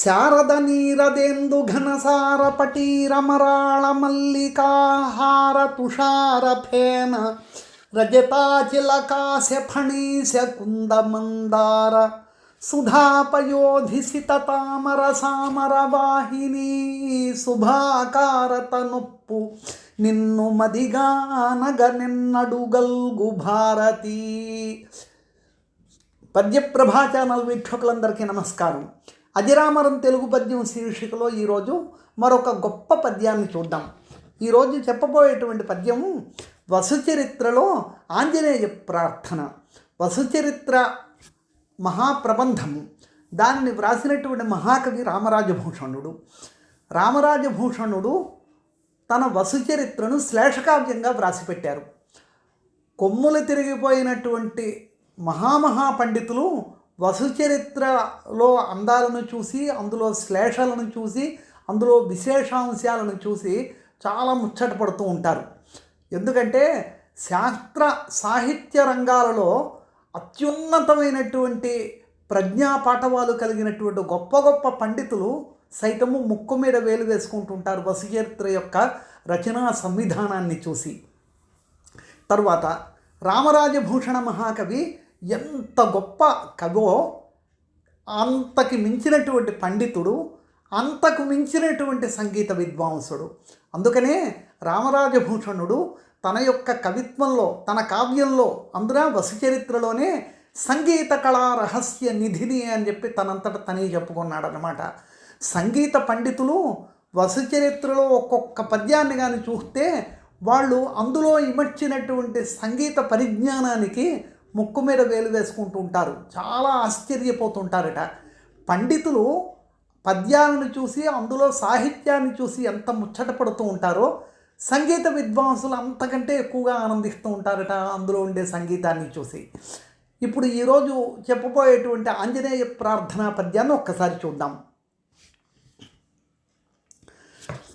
శారద నీరదేందు ఘనసార పటీరమరాళ మల్లికాహార తుషార ఫేన రజతాచిలకాశ ఫణీశ కుందమందార సుధాపయోధిసిత తామర సామర వాహిని శుభాకారత నొప్పు నిన్ను మదిగానగ నిన్నడుగల్గు భారతి. పద్యప్రభా ఛానల్ వీక్షకులందరికీ నమస్కారం. అజిరామరం తెలుగు పద్యం శీర్షికలో ఈరోజు మరొక గొప్ప పద్యాన్ని చూద్దాం. ఈరోజు చెప్పబోయేటువంటి పద్యము వసుచరిత్రలో ఆంజనేయ ప్రార్థన. వసుచరిత్ర మహాప్రబంధము. దానిని వ్రాసినటువంటి మహాకవి రామరాజభూషణుడు. రామరాజభూషణుడు తన వసుచరిత్రను శ్లేషకావ్యంగా వ్రాసిపెట్టారు. కొమ్ములు తిరిగిపోయినటువంటి మహామహా పండితులు వసుచరిత్రలో అందాలను చూసి అందులో శ్లేషలను చూసి అందులో విశేషాంశాలను చూసి చాలా ముచ్చట పడుతూ ఉంటారు. ఎందుకంటే శాస్త్ర సాహిత్య రంగాలలో అత్యున్నతమైనటువంటి ప్రజ్ఞా పాఠవాలు కలిగినటువంటి గొప్ప గొప్ప పండితులు సైతము ముక్కు మీద వేలు వేసుకుంటుంటారు వసుచరిత్ర యొక్క రచనా సంవిధానాన్ని చూసి. తరువాత రామరాజభూషణ మహాకవి ఎంత గొప్ప కవో అంతకి మించినటువంటి పండితుడు అంతకు మించినటువంటి సంగీత విద్వాంసుడు. అందుకనే రామరాజభూషణుడు తన యొక్క కవిత్వంలో తన కావ్యంలో అందున వసుచరిత్రలోనే సంగీత కళా రహస్య నిధిని అని చెప్పి తనంతట తనే చెప్పుకున్నాడనమాట సంగీత పండితులు వసుచరిత్రలో ఒక్కొక్క పద్యాన్ని కానీ చూస్తే వాళ్ళు అందులో ఇమర్చినటువంటి సంగీత పరిజ్ఞానానికి ముక్కు మీద వేలు వేసుకుంటూ ఉంటారు చాలా ఆశ్చర్యపోతుంటారట. పండితులు పద్యాలను చూసి అందులో సాహిత్యాన్ని చూసి ఎంత ముచ్చట పడుతూ ఉంటారో సంగీత విద్వాంసులు అంతకంటే ఎక్కువగా ఆనందిస్తూ ఉంటారట అందులో ఉండే సంగీతాన్ని చూసి. ఇప్పుడు ఈరోజు చెప్పబోయేటువంటి ఆంజనేయ ప్రార్థనా పద్యాన్ని ఒక్కసారి చూద్దాం.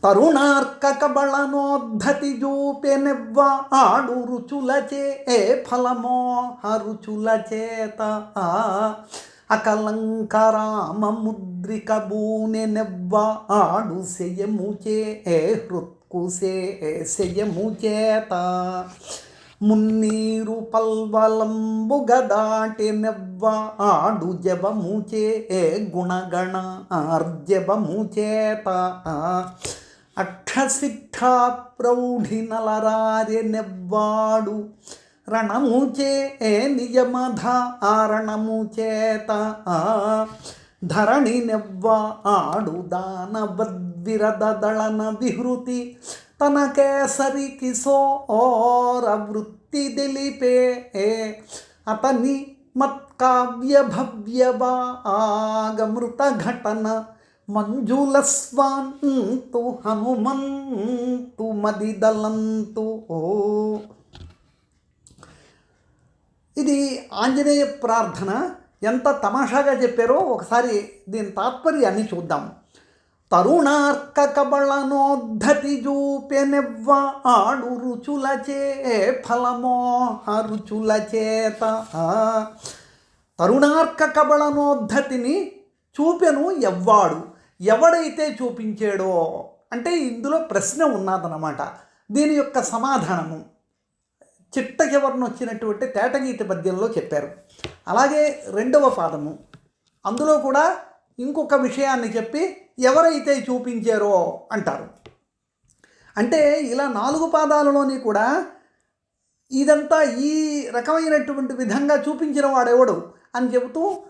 తరుణార్క కబళనోద్ధతి జూపెనెవ్వ ఆడు రుచులచే ఏ ఫలమోహ రుచులచేత. అకలంకరామ ముద్రిక బూనెనెవ్వ ఆడు శయముచే ఏ హృత్కుసే శయము చేత మున్నీరు పల్వలంబుగ దాటినెవ్వ ఆడు జవముచే ఏ గుణగణ ఆర్జవముచేత చేత అక్షశిక్షా ప్రౌఢి నలరారెనెవ్వాడు రణముచే ఏ నియమధ ఆరణము చేత ధరణి నెవ్వ ఆడు దానవద్విరదళన విహృతి. తన కేసరి కిశోర వృత్తి దిలిపే. అతని మత్కావ్య భవ్యవాగమృత ఘటన మంజులస్వాంతు హనుమంతు మదిదలంతు. ఓ. ఇది ఆంజనేయ ప్రార్థన. ఎంత తమాషాగా చెప్పారో ఒకసారి దీని తాత్పర్యాన్ని చూద్దాం. తరుణార్క కబళనోద్ధతి జూపెనెవ్వ ఆడు రుచులచే ఫలమోహ రుచుల చేత. తరుణార్క కబళనోద్ధతిని చూపెను ఎవ్వాడు. ఎవడైతే చూపించాడో అంటే ఇందులో ప్రశ్న ఉన్నదన్నమాట. దీని యొక్క సమాధానము. చిట్ట చివరిన వచ్చినటువంటి తేటగీత పద్యంలో చెప్పారు. అలాగే రెండవ పాదము. అందులో కూడా ఇంకొక విషయాన్ని చెప్పి ఎవరైతే చూపించారో అంటారు. అంటే ఇలా నాలుగు పాదాలలోని కూడా ఇదంతా ఈ రకమైనటువంటి విధంగా చూపించిన వాడెవడు అని చెబుతూ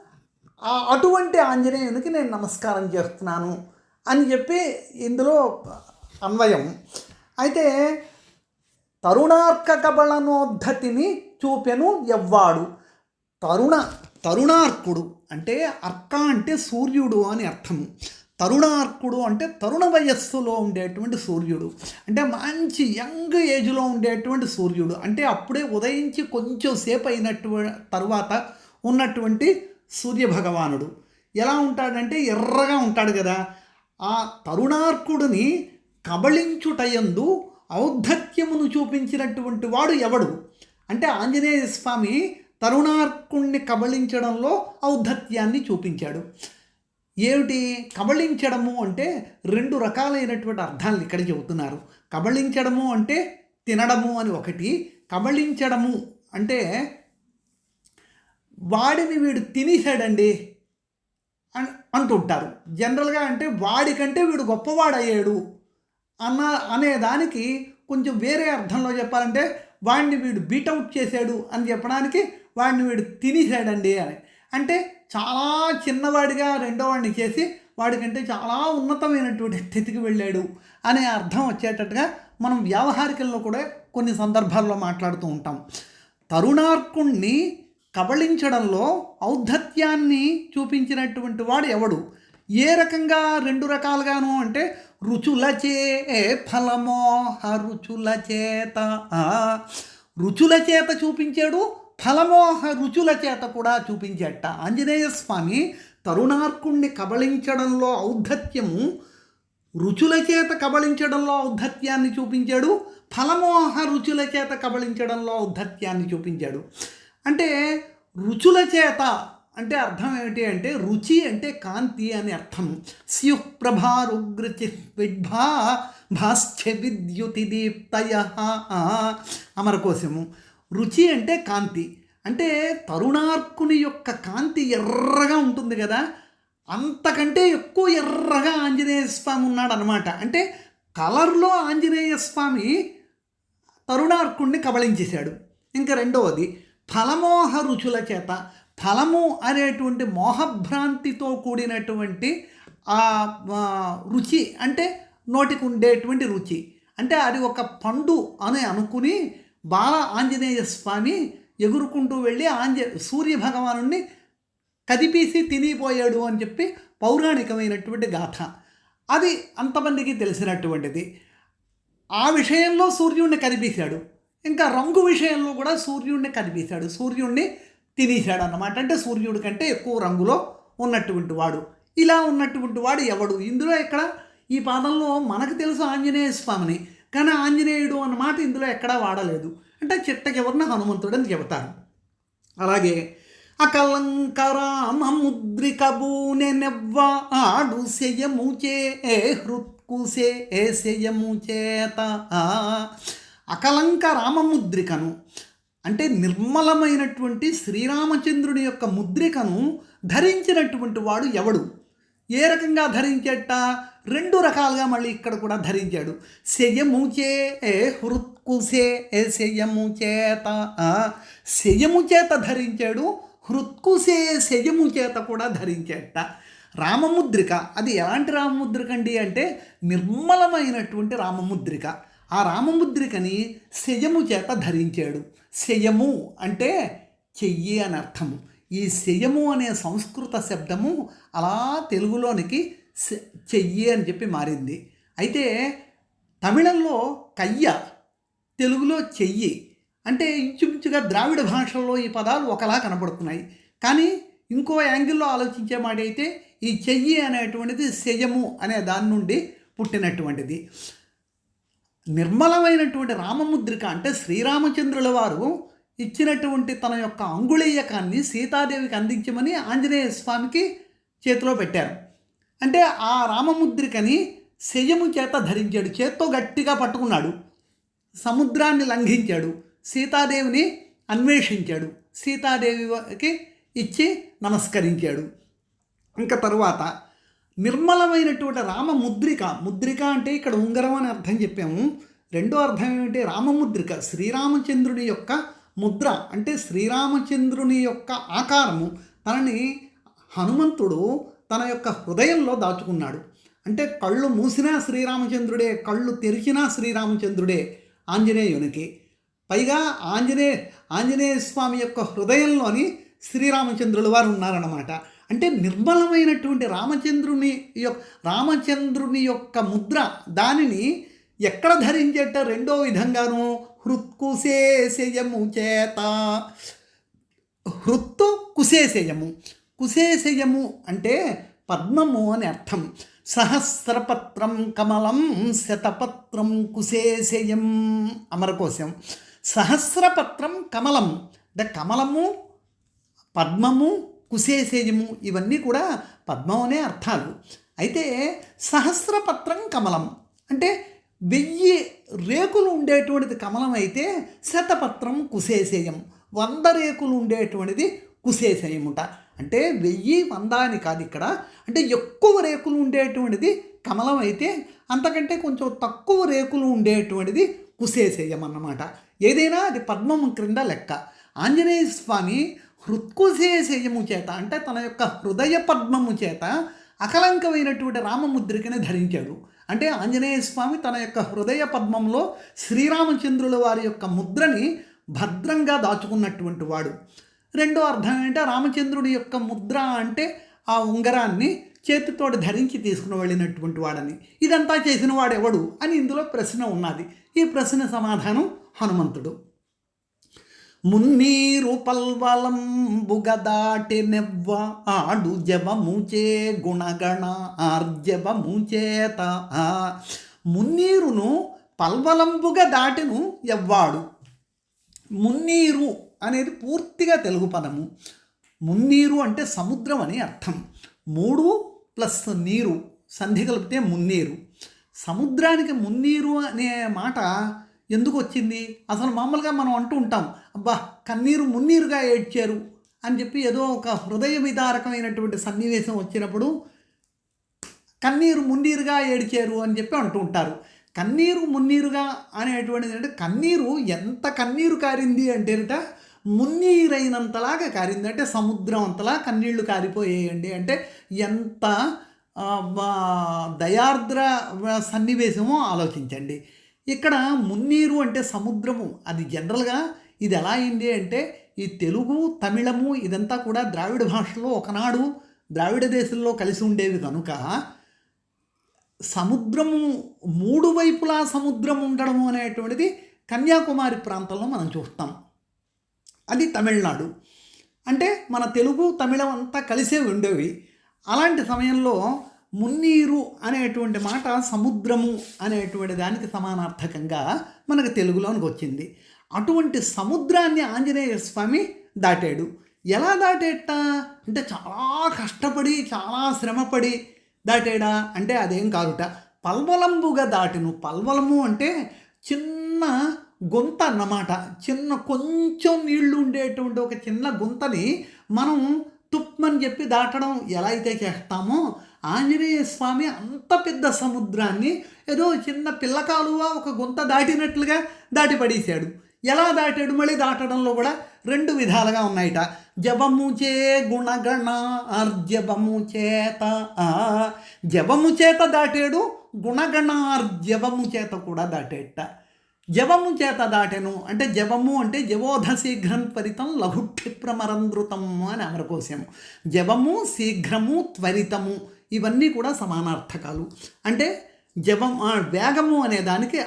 అటువంటి ఆంజనేయునికి నేను నమస్కారం చేస్తున్నాను అని చెప్పి ఇందులో అన్వయం. అయితే తరుణార్క కబళనోద్ధతిని చూపెను ఎవ్వాడు. తరుణ తరుణార్కుడు అంటే అర్క అంటే సూర్యుడు అని అర్థము తరుణార్కుడు అంటే తరుణ వయస్సులో ఉండేటువంటి సూర్యుడు. అంటే మంచి యంగ్ ఏజ్లో ఉండేటువంటి సూర్యుడు. అంటే అప్పుడే ఉదయించి కొంచెం సేపు అయినటువంటి తర్వాత ఉన్నటువంటి సూర్యభగవానుడు ఎలా ఉంటాడంటే ఎర్రగా ఉంటాడు కదా. ఆ తరుణార్కుడిని కబళించుటయందు ఔద్ధత్యమును చూపించినటువంటి వాడు ఎవడు? అంటే ఆంజనేయ స్వామి తరుణార్కుణ్ణి కబళించడంలో ఔద్ధత్యాన్ని చూపించాడు. ఏమిటి? కబళించడము అంటే రెండు రకాలైనటువంటి అర్థాలు ఇక్కడ చెబుతున్నారు. కబళించడము అంటే తినడము అని ఒకటి కబళించడము అంటే వాడిని వీడు తినేసాడండి అని అంటుంటారు. జనరల్గా అంటే వాడికంటే వీడు గొప్పవాడయ్యాడు అన్న అనే దానికి కొంచెం వేరే అర్థంలో చెప్పాలంటే వాడిని వీడు బీటౌట్ చేశాడు అని చెప్పడానికి వాడిని వీడు తినేసాడండి అని. అంటే చాలా చిన్నవాడిగా రెండో వాడిని చేసి వాడికంటే చాలా ఉన్నతమైనటువంటి స్థితికి వెళ్ళాడు అనే అర్థం వచ్చేటట్టుగా మనం వ్యావహారికల్లో కూడా కొన్ని సందర్భాల్లో మాట్లాడుతూ ఉంటాం. తరుణార్కుణ్ణి కబళించడంలో ఔద్ధత్యాన్ని చూపించినటువంటి వాడు ఎవడు? ఏ రకంగా రెండు రకాలుగాను అంటే రుచులచే ఫలమోహ రుచుల చేత ఆ, రుచుల చేత చూపించాడు ఫలమోహ రుచుల చేత కూడా చూపించేట. ఆంజనేయ స్వామి తరుణార్కుణ్ణి కబళించడంలో ఔద్ధత్యము రుచుల చేత కబళించడంలో ఔద్ధత్యాన్ని చూపించాడు ఫలమోహ రుచుల చేత కబళించడంలో ఔద్ధత్యాన్ని చూపించాడు. అంటే రుచుల చేత అంటే అర్థం ఏమిటి అంటే రుచి అంటే కాంతి అని అర్థం. స్యుః ప్రభారుగ్రచి విడ్భా విద్యుతి దీప్తయ. అమరకోశము. రుచి అంటే కాంతి. అంటే తరుణార్కుని యొక్క కాంతి ఎర్రగా ఉంటుంది కదా. అంతకంటే ఎక్కువ ఎర్రగా ఆంజనేయ స్వామి ఉన్నాడనమాట అంటే కలర్లో ఆంజనేయ స్వామి తరుణార్కుణ్ణి కబళించేశాడు. ఇంకా రెండవది ఫలమోహ రుచుల చేత ఫలము అనేటువంటి మోహభ్రాంతితో కూడినటువంటి ఆ రుచి అంటే నోటికి ఉండేటువంటి రుచి. అంటే అది ఒక పండు అని అనుకుని బాల ఆంజనేయ స్వామి ఎగురుకుంటూ వెళ్ళి ఆంజ సూర్య భగవానుణ్ణి కదిపేసి తినిపోయాడు అని చెప్పి పౌరాణికమైనటువంటి గాథ. అది అంతమందికి తెలిసినటువంటిది. ఆ విషయంలో సూర్యుడిని కనిపించాడు ఇంకా రంగు విషయంలో కూడా సూర్యుడిని కనిపించాడు సూర్యుడిని తినేశాడు అన్నమాట. అంటే సూర్యుడి కంటే ఎక్కువ రంగులో ఉన్నటువంటి వాడు. ఇలా ఉన్నటువంటి వాడు ఎవడు? ఇందులో ఎక్కడ? ఈ పాదంలో మనకు తెలుసు ఆంజనేయ స్వామిని. కానీ ఆంజనేయుడు అన్నమాట ఇందులో ఎక్కడా వాడలేదు. అంటే చిట్టకెవరిన హనుమంతుడు అని చెబుతారు. అలాగే అకలంకరామ ముద్రిక శయముచే ఏ హృత్కుసే ఏ శయము చేత. ఆ. అకలంక రామముద్రికను అంటే నిర్మలమైనటువంటి శ్రీరామచంద్రుని యొక్క ముద్రికను ధరించినటువంటి వాడు ఎవడు? ఏ రకంగా ధరించేట? రెండు రకాలుగా మళ్ళీ ఇక్కడ కూడా ధరించాడు. శయముచే ఏ హృత్కుసే ఏ శయము చేత శయము చేత ధరించాడు హృత్కుసే శయము చేత కూడా ధరించేట. రామముద్రిక అది ఎలాంటి రామముద్రిక అండి అంటే నిర్మలమైనటువంటి రామముద్రిక. ఆ రామముద్రికని శయము చేత ధరించాడు. శయము అంటే చెయ్యి అని అర్థము. ఈ శయము అనే సంస్కృత శబ్దము అలా తెలుగులోనికి చెయ్యి అని చెప్పి మారింది. అయితే తమిళంలో కయ్య తెలుగులో చెయ్యి అంటే ఇంచుమించుగా ద్రావిడ భాషల్లో ఈ పదాలు ఒకలా కనబడుతున్నాయి. కానీ ఇంకో యాంగిల్లో ఆలోచించే మాట అయితే ఈ చెయ్యి అనేటువంటిది శయము అనే దాని నుండి పుట్టినటువంటిది. నిర్మలమైనటువంటి రామముద్రిక అంటే శ్రీరామచంద్రుల వారు ఇచ్చినటువంటి తన యొక్క అంగుళీయకాన్ని సీతాదేవికి అందించమని ఆంజనేయ స్వామికి చేతిలో పెట్టారు. అంటే ఆ రామముద్రికని శయము చేత ధరించాడు. చేత్తో గట్టిగా పట్టుకున్నాడు. సముద్రాన్ని లంఘించాడు. సీతాదేవిని అన్వేషించాడు. సీతాదేవికి ఇచ్చి నమస్కరించాడు. ఇంకా తరువాత నిర్మలమైనటువంటి రామ ముద్రిక ముద్రిక అంటే ఇక్కడ ఉంగరం అని అర్థం చెప్పాము. రెండో అర్థం ఏమిటి? రామముద్రిక. శ్రీరామచంద్రుని యొక్క ముద్ర అంటే శ్రీరామచంద్రుని యొక్క ఆకారము. తనని హనుమంతుడు తన యొక్క హృదయంలో దాచుకున్నాడు. అంటే కళ్ళు మూసినా శ్రీరామచంద్రుడే కళ్ళు తెరిచినా శ్రీరామచంద్రుడే ఆంజనేయునికి. పైగా ఆంజనేయ ఆంజనేయ స్వామి యొక్క హృదయంలోని శ్రీరామచంద్రుల వారు ఉన్నారన్నమాట. అంటే నిర్మలమైనటువంటి రామచంద్రుని యొక్క రామచంద్రుని యొక్క ముద్ర దానిని ఎక్కడ ధరించేట? రెండో విధంగాను హృత్కుశేషయము చేత. హృత్తు కుశేషయము. కుశేషయము అంటే పద్మము అని అర్థం. సహస్రపత్రం కమలం శతపత్రం కుశేషయం. అమరకోశం. సహస్రపత్రం కమలం. అంటే కమలము పద్మము కుశేసేయము ఇవన్నీ కూడా పద్మం అనే అర్థాలు. అయితే సహస్రపత్రం కమలం. అంటే వెయ్యి రేకులు ఉండేటువంటిది కమలం అయితే శతపత్రం కుశేసేయం వంద రేకులు ఉండేటువంటిది కుశేసేయముట అంటే వెయ్యి వంద అని కాదు ఇక్కడ. అంటే ఎక్కువ రేకులు ఉండేటువంటిది కమలం అయితే అంతకంటే కొంచెం తక్కువ రేకులు ఉండేటువంటిది కుశేసేయం అన్నమాట ఏదైనా అది పద్మం క్రింద లెక్క. ఆంజనేయ స్వామి హృత్కుశేషయము చేత అంటే తన యొక్క హృదయ పద్మము చేత అకలంకమైనటువంటి రామముద్రికని ధరించాడు. అంటే ఆంజనేయ స్వామి తన యొక్క హృదయ పద్మంలో శ్రీరామచంద్రుల వారి యొక్క ముద్రని భద్రంగా దాచుకున్నటువంటి వాడు. రెండో అర్థం ఏంటంటే రామచంద్రుడి యొక్క ముద్ర అంటే ఆ ఉంగరాన్ని చేతితోటి ధరించి తీసుకుని వెళ్ళినటువంటి వాడని. ఇదంతా చేసిన వాడెవడు అని ఇందులో ప్రశ్న ఉన్నది. ఈ ప్రశ్న సమాధానం హనుమంతుడు. మున్నీరు పల్వలంబుగదాటి నెవ్వ ఆడు జవముచే గుణగణ ఆర్జవముచేత ఆ మున్నీరును పల్వలంబుగా దాటిను ఎవ్వాడు. మున్నీరు అనేది పూర్తిగా తెలుగు పదము. మున్నీరు అంటే సముద్రం అని అర్థం. మూడు ప్లస్ నీరు సంధి కలిపితే మున్నీరు. సముద్రానికి మున్నీరు అనే మాట ఎందుకు వచ్చింది? అసలు మామూలుగా మనం అంటూ ఉంటాం అబ్బా కన్నీరు మున్నీరుగా ఏడ్చారు అని చెప్పి ఏదో ఒక హృదయ విదారకమైనటువంటి సన్నివేశం వచ్చినప్పుడు కన్నీరు మున్నీరుగా ఏడ్చారు అని చెప్పి అంటూ ఉంటారు. కన్నీరు మున్నీరుగా అనేటువంటిది అంటే కన్నీరు ఎంత కన్నీరు కారింది అంటేనట మున్నీరైనంతలాగా కారింది. అంటే సముద్రం అంతలా కన్నీళ్ళు కారిపోయేయండి అంటే ఎంత బా- దయార్ద్ర సన్నివేశమో ఆలోచించండి. ఇక్కడ మున్నీరు అంటే సముద్రము. అది జనరల్గా ఇది ఎలా అయింది అంటే ఈ తెలుగు తమిళము ఇదంతా కూడా ద్రావిడ భాషలో ఒకనాడు ద్రావిడ దేశంలో కలిసి ఉండేవి కనుక సముద్రము మూడు వైపులా సముద్రం ఉండడము అనేటువంటిది కన్యాకుమారి ప్రాంతంలో మనం చూస్తాం. అది తమిళనాడు. అంటే మన తెలుగు తమిళం అంతా కలిసే ఉండేవి. అలాంటి సమయంలో మున్నీరు అనేటువంటి మాట సముద్రము అనేటువంటి దానికి సమానార్థకంగా మనకు తెలుగులోనికి వచ్చింది. అటువంటి సముద్రాన్ని ఆంజనేయ స్వామి దాటాడు. ఎలా దాటేట అంటే చాలా కష్టపడి చాలా శ్రమపడి దాటాడా? అంటే అదేం కాదుట. పల్వలంబుగా దాటిను. పల్వలము అంటే చిన్న గుంత అన్నమాట. చిన్న కొంచెం నీళ్ళు ఉండేటువంటి ఒక చిన్న గుంతని మనం తుప్మని చెప్పి దాటడం ఎలా అయితే చేస్తామో ఆంజనేయ స్వామి అంత పెద్ద సముద్రాన్ని ఏదో చిన్న పిల్లకాలువ ఒక గుంత దాటినట్లుగా దాటి పడేశాడు ఎలా దాటాడు మళ్ళీ దాటడంలో కూడా రెండు విధాలుగా ఉన్నాయిట. జపము చే గుణగణ ఆర్జవము చేత ఆ, జపము చేత దాటాడు గుణగణార్జవము చేత కూడా దాటేట. జవము చేత దాటెను అంటే జవము అంటే జవోధ శీఘ్రం త్వరితం లఘుక్షిప్రమరంధృతము అని అమరకోశము జవము శీఘ్రము త్వరితము ఇవన్నీ కూడా సమానార్థకాలు. అంటే జవం వేగము అనే దానికి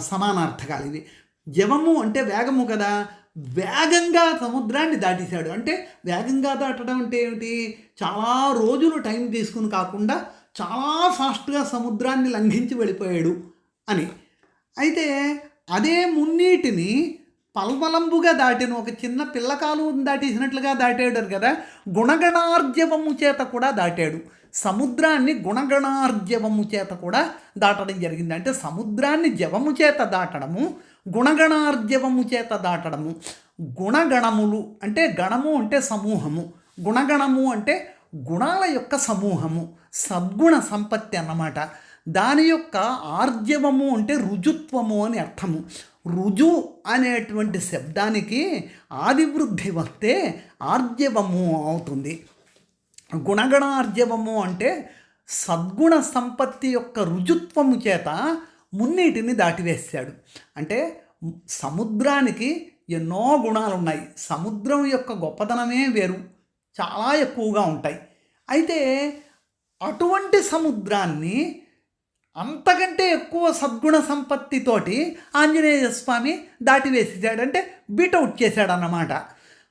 సమానార్థకాలు ఇవి. జవము అంటే వేగము కదా. వేగంగా సముద్రాన్ని దాటేశాడు. అంటే వేగంగా దాటడం అంటే ఏమిటి? చాలా రోజులు టైం తీసుకుని కాకుండా చాలా ఫాస్ట్గా సముద్రాన్ని లంఘించి వెళ్ళిపోయాడు అని. అయితే అదే మున్నీటిని పల్మలంబుగా దాటిన ఒక చిన్న పిల్లకాలు దాటేసినట్లుగా దాటాడు కదా. గుణగణార్జవము చేత కూడా దాటాడు. సముద్రాన్ని గుణగణార్జవము చేత కూడా దాటడం జరిగింది. అంటే సముద్రాన్ని జవము చేత దాటడము గుణగణార్జవము చేత దాటడము. గుణగణములు అంటే గణము అంటే సమూహము. గుణగణము అంటే గుణాల యొక్క సమూహము. సద్గుణ సంపత్తి అన్నమాట. దాని యొక్క ఆర్జవము అంటే రుజుత్వము అని అర్థము. రుజు అనేటువంటి శబ్దానికి ఆదివృద్ధి వస్తే ఆర్జవము అవుతుంది. గుణగణార్జవము అంటే సద్గుణ సంపత్తి యొక్క రుజుత్వము చేత మున్నీటిని దాటివేశాడు. అంటే సముద్రానికి ఎన్నో గుణాలు ఉన్నాయి సముద్రం యొక్క గొప్పతనమే వేరు. చాలా ఎక్కువగా ఉంటాయి. అయితే అటువంటి సముద్రాన్ని అంతకంటే ఎక్కువ సద్గుణ సంపత్తితోటి ఆంజనేయ స్వామి దాటివేసేసాడంటే బీటౌట్ చేశాడన్నమాట.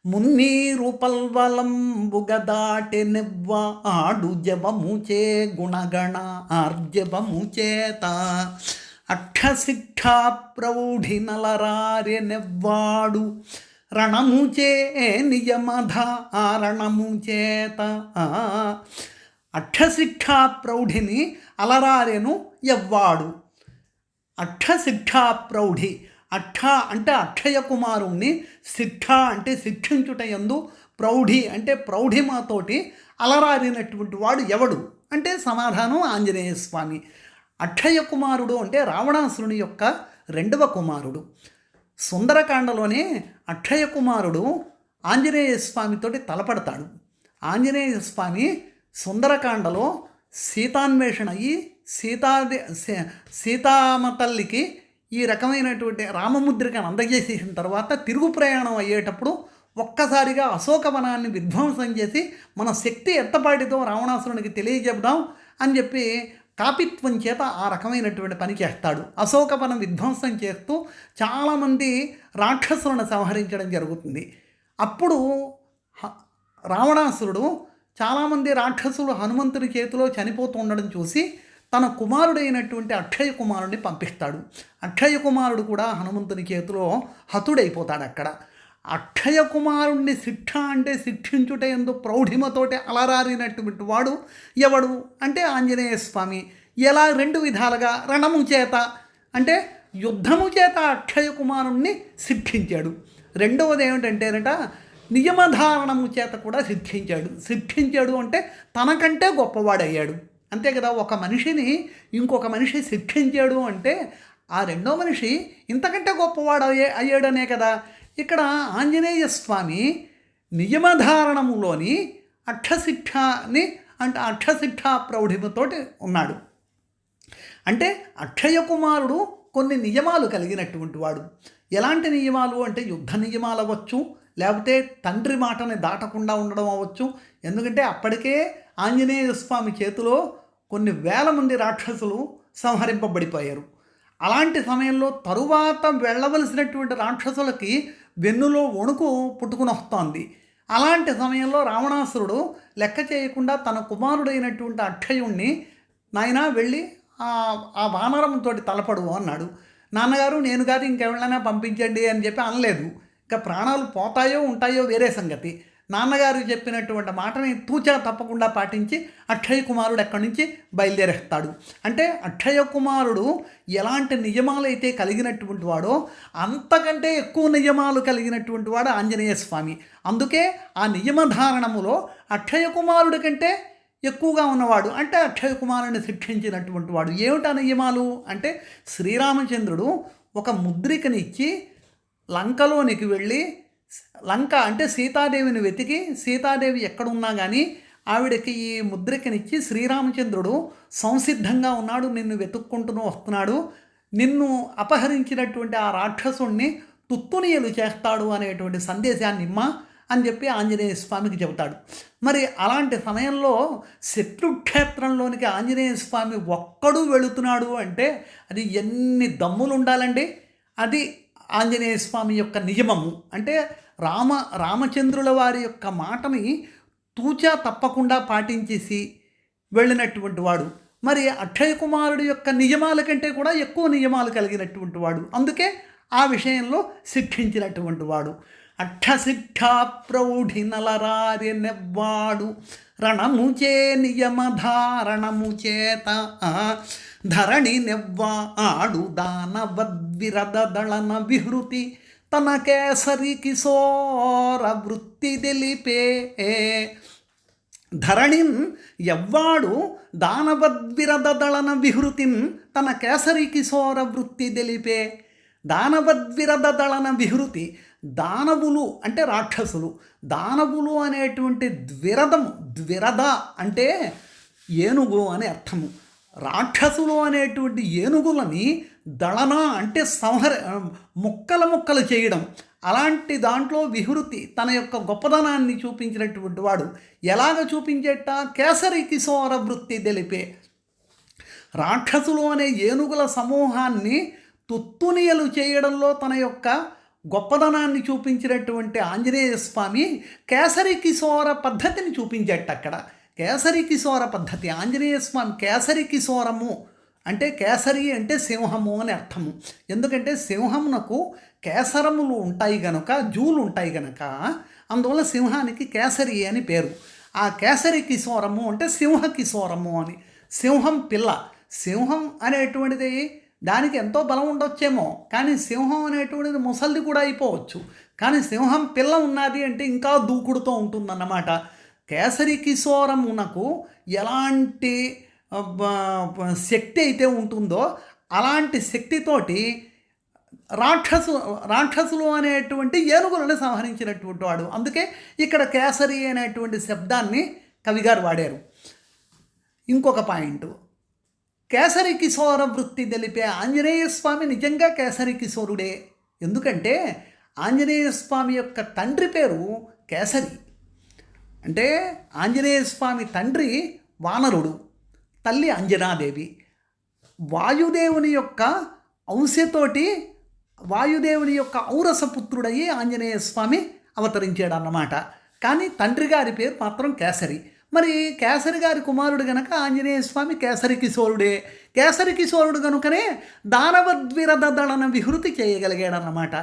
మున్నీరు రూపల్వలంబుగ దాటి నివ్వ ఆడు జవముచే గుణగణ ఆర్జవముచేత అక్షశిక్షా ప్రౌఢి నలరారె నెవ్వాడు రణము చే నియమధారణము చేత. అక్షశిక్షా ప్రౌఢిని అలరారెను ఎవ్వాడు. అక్షశిక్షా ప్రౌఢి అక్ష అంటే అక్షయ కుమారుణ్ణి శిక్ష అంటే శిక్షించుట ఎందు ప్రౌఢి అంటే ప్రౌఢిమాతోటి అలరారినటువంటి వాడు ఎవడు? అంటే సమాధానం ఆంజనేయ స్వామి అక్షయ కుమారుడు అంటే రావణాసురుని యొక్క రెండవ కుమారుడు. సుందరకాండలోనే అక్షయ కుమారుడు ఆంజనేయ స్వామితోటి తలపడతాడు. ఆంజనేయ స్వామి సుందరకాండలో సీతాన్వేషణ అయ్యి సీతాది సీతామ తల్లికి ఈ రకమైనటువంటి రామముద్రికను అందజేసేసిన తర్వాత తిరుగు ప్రయాణం అయ్యేటప్పుడు ఒక్కసారిగా అశోకవనాన్ని విధ్వంసం చేసి మన శక్తి ఎత్తపాటితో రావణాసురునికి తెలియజెప్దాం అని చెప్పి కాపిత్వం చేత ఆ రకమైనటువంటి పని చేస్తాడు. అశోకవనం విధ్వంసం చేస్తూ చాలామంది రాక్షసులను సంహరించడం జరుగుతుంది. అప్పుడు హ- రావణాసురుడు చాలామంది రాక్షసులు హనుమంతుని చేతిలో చనిపోతూ ఉండడం చూసి తన కుమారుడైనటువంటి అక్షయ కుమారుడిని పంపిస్తాడు. అక్షయ కుమారుడు కూడా హనుమంతుని చేతిలో హతుడైపోతాడు అక్కడ. అక్షయ కుమారుణ్ణి శిక్ష అంటే శిక్షించుట ఎందు ప్రౌఢిమతోటి అలరారినటువంటి వాడు ఎవడు? అంటే ఆంజనేయ స్వామి. ఎలా రెండు విధాలుగా? రణము చేత. అంటే యుద్ధము చేత అక్షయ కుమారుణ్ణి శిక్షించాడు. రెండవది ఏమిటంటేనట నియమధారణము చేత కూడా సిద్ధించాడు. సిద్ధించాడు అంటే తనకంటే గొప్పవాడయ్యాడు. అంతే కదా ఒక మనిషిని ఇంకొక మనిషి శిక్షించాడు అంటే ఆ రెండో మనిషి ఇంతకంటే గొప్పవాడు అయ్యే అయ్యాడనే కదా. ఇక్కడ ఆంజనేయ స్వామి నియమధారణములోని అక్షశిక్షని అంటే అక్షశిక్షా ప్రౌఢిమతోటి ఉన్నాడు. అంటే అక్షయ కుమారుడు కొన్ని నియమాలు కలిగినటువంటి వాడు. ఎలాంటి నియమాలు అంటే యుద్ధ నియమాలు అవ్వచ్చు లేకపోతే తండ్రి మాటని దాటకుండా ఉండడం అవ్వచ్చు. ఎందుకంటే అప్పటికే ఆంజనేయ స్వామి చేతిలో కొన్ని వేల మంది రాక్షసులు సంహరింపబడిపోయారు. అలాంటి సమయంలో తరువాత వెళ్ళవలసినటువంటి రాక్షసులకి వెన్నులో వణుకు పుట్టుకుని వస్తోంది. అలాంటి సమయంలో రావణాసురుడు లెక్క చేయకుండా తన కుమారుడైనటువంటి అక్షయుణ్ణి నాయనా వెళ్ళి ఆ- ఆ వానరంతో తలపడు అన్నాడు. నాన్నగారు నేను కాదు ఇంకెవరైనా పంపించండి అని చెప్పి అనలేదు. ఇంకా ప్రాణాలు పోతాయో ఉంటాయో వేరే సంగతి. నాన్నగారు చెప్పినటువంటి మాటని తూచా తప్పకుండా పాటించి అక్షయ కుమారుడు ఎక్కడి నుంచి బయలుదేరేస్తాడు. అంటే అక్షయ కుమారుడు ఎలాంటి నియమాలు అయితే కలిగినటువంటి వాడో అంతకంటే ఎక్కువ నియమాలు కలిగినటువంటి వాడు ఆంజనేయ స్వామి. అందుకే ఆ నియమధారణములో అక్షయ కుమారుడి కంటే ఎక్కువగా ఉన్నవాడు అంటే అక్షయ కుమారుని శిక్షించినటువంటి వాడు. ఏమిటా నియమాలు? అంటే శ్రీరామచంద్రుడు ఒక ముద్రికనిచ్చి లంకలోనికి వెళ్ళి లంక అంటే సీతాదేవిని వెతికి సీతాదేవి ఎక్కడున్నా కానీ ఆవిడకి ఈ ముద్రికనిచ్చి శ్రీరామచంద్రుడు సంసిద్ధంగా ఉన్నాడు నిన్ను వెతుక్కుంటూ వస్తున్నాడు నిన్ను అపహరించినటువంటి ఆ రాక్షసుణ్ణి తుత్తునీయలు చేస్తాడు అనేటువంటి సందేశాన్ని ఇమ్మా అని చెప్పి ఆంజనేయ స్వామికి చెబుతాడు. మరి అలాంటి సమయంలో శత్రుక్షేత్రంలోనికి ఆంజనేయ స్వామి ఒక్కడు వెళుతున్నాడు అంటే అది ఎన్ని దమ్ములు ఉండాలండి అది ఆంజనేయ స్వామి యొక్క నియమము అంటే రామ రామచంద్రుల వారి యొక్క మాటని తూచా తప్పకుండా పాటించేసి వెళ్ళినటువంటి వాడు. మరి అక్షయ కుమారుడు యొక్క నియమాల కంటే కూడా ఎక్కువ నియమాలు కలిగినటువంటి వాడు. అందుకే ఆ విషయంలో శిక్షించినటువంటి వాడు. అక్షశిక్షా ప్రౌఢి నలరారి నెవ్వాడు. రణము చే నియమధారణము చేత ధరణి నెవ్వాడు దానవద్విరద దళన విహృతి తన కేసరి కిశోర వృత్తి తెలిపే. ధరణిన్ ఎవ్వాడు దానవద్విరదళన విహృతిన్ తన కేసరి కిశోర వృత్తి తెలిపే. దానవద్విరదళన విహృతి దానవులు అంటే రాక్షసులు దానవులు అనేటువంటి ద్విరదము ద్విరద అంటే ఏనుగు అని అర్థము. రాక్షసులు అనేటువంటి ఏనుగులని దళన అంటే సంహర ముక్కలు ముక్కలు చేయడం. అలాంటి దాంట్లో విహృతి తన యొక్క గొప్పదనాన్ని చూపించినటువంటి వాడు ఎలాగ చూపించేట? కేసరి కిశోర వృత్తి తెలిపే. రాక్షసులు అనే ఏనుగుల సమూహాన్ని తుత్తునియలు చేయడంలో తన యొక్క గొప్పదనాన్ని చూపించినటువంటి ఆంజనేయ స్వామి కేసరి కిశోర పద్ధతిని చూపించేట అక్కడ కేసరి కిశోర పద్ధతి. ఆంజనేయ స్వామి కేసరి కిశోరము అంటే కేసరి అంటే సింహము అని అర్థము. ఎందుకంటే సింహమునకు కేసరములు ఉంటాయి గనుక జూలు ఉంటాయి గనక అందువల్ల సింహానికి కేసరి అని పేరు. ఆ కేసరి కిశోరము అంటే సింహ కిశోరము అని. సింహం పిల్ల. సింహం అనేటువంటిది దానికి ఎంతో బలం ఉండొచ్చేమో కానీ సింహం అనేటువంటిది ముసలిది కూడా అయిపోవచ్చు. కానీ సింహం పిల్ల ఉన్నది అంటే ఇంకా దూకుడుతో ఉంటుందన్నమాట. కేసరి కిశోరమునకు ఎలాంటి శక్తి అయితే ఉంటుందో అలాంటి శక్తితోటి రాక్షసు రాక్షసులు అనేటువంటి ఏనుగులను సంహరించినటువంటి వాడు. అందుకే ఇక్కడ కేసరి అనేటువంటి శబ్దాన్ని కవిగారు వాడారు. ఇంకొక పాయింట్. కేసరి కిశోర వృత్తి తెలిపే ఆంజనేయ స్వామి నిజంగా కేసరి కిశోరుడే ఎందుకంటే ఆంజనేయ స్వామి యొక్క తండ్రి పేరు కేసరి. అంటే ఆంజనేయ స్వామి తండ్రి వానరుడు తల్లి అంజనాదేవి. వాయుదేవుని యొక్క అంశతోటి వాయుదేవుని యొక్క ఔరసపుత్రుడయ్యి ఆంజనేయ స్వామి అవతరించాడు అన్నమాట కానీ తండ్రి గారి పేరు మాత్రం కేసరి. మరి కేసరి గారి కుమారుడు గనక ఆంజనేయ స్వామి కేసరి కిశోరుడే. కేసరి కిశోరుడు కనుకనే దానవద్విరద దళన విహృతి చేయగలిగాడన్నమాట.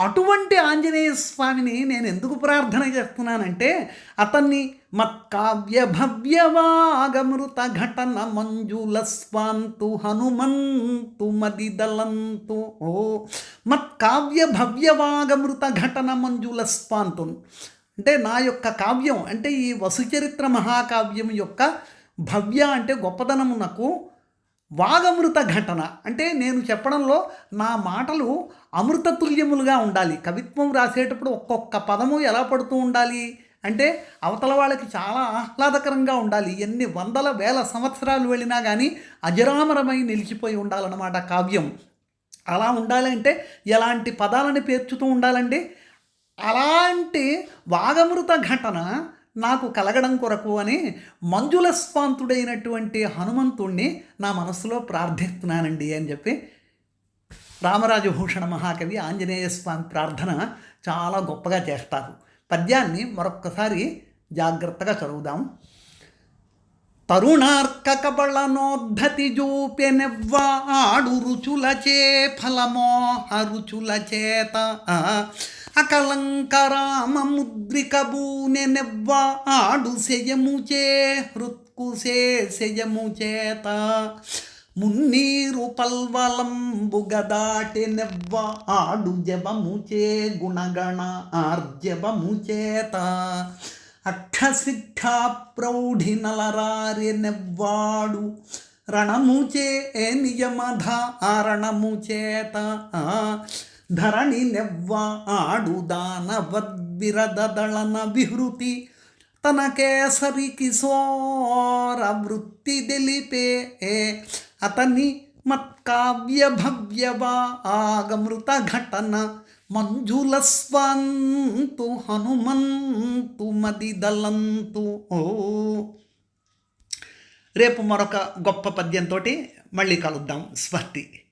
అటువంటి ఆంజనేయ స్వామిని నేను ఎందుకు ప్రార్థన చేస్తున్నానంటే అతన్ని మత్కావ్య భవ్యవాగమృత ఘటన మంజుల స్వాంతు హనుమంతు మదిదలంతు. ఓ మత్కావ్య భవ్యవాగమృత ఘటన మంజుల స్వాంతు. అంటే నా యొక్క కావ్యం అంటే ఈ వసుచరిత్ర మహాకావ్యం యొక్క భవ్య అంటే గొప్పదనమునకు వాగమృత ఘటన. అంటే నేను చెప్పడంలో నా మాటలు అమృతతుల్యములుగా ఉండాలి. కవిత్వం రాసేటప్పుడు ఒక్కొక్క పదము ఎలా పడుతూ ఉండాలి? అంటే అవతల వాళ్ళకి చాలా ఆహ్లాదకరంగా ఉండాలి. ఎన్ని వందల వేల సంవత్సరాలు వెళ్ళినా కానీ అజరామరమై నిలిచిపోయి ఉండాలన్నమాట కావ్యం. అలా ఉండాలంటే ఎలాంటి పదాలను పేర్చుతూ ఉండాలండి? అలాంటి వాగమృత ఘటన నాకు కలగడం కొరకు అని మంజులస్వాంతుడైనటువంటి హనుమంతుణ్ణి నా మనసులో ప్రార్థిస్తున్నానండి అని చెప్పి రామరాజభూషణ మహాకవి ఆంజనేయ స్వామి ప్రార్థన చాలా గొప్పగా చేస్తారు. పద్యాన్ని మరొక్కసారి జాగ్రత్తగా చదువుదాం. తరుణార్క కబళనోద్ధతి జూపెనెవ్వాడు రుచులచే ఫలమోహ రుచుల చేత అకలంకరామ ముద్రిక శయముచే హృత్కుశే శయము చేత మున్నీరు పల్వలంబు గదాటి నెవ్వ ఆడు జవముచే గుణగణ ఆర్జవము చేత అక్షశిక్షా ప్రౌఢి నలరారి నెవ్వాడు రణముచే నియమధ ఆరణము చేత ధరణి నెవ్వాడు దానవద్విరదళన విహృతి తన కేసరి కిశోర వృత్తి దిలిపే అతని మత్కావ్య భవ్యవాగమృత ఘటన మంజుల స్వంతు హనుమంతు మదిదలంతు. ఓ. రేపు మరొక గొప్ప పద్యంతో మళ్ళీ కలుద్దాం. స్వస్తి.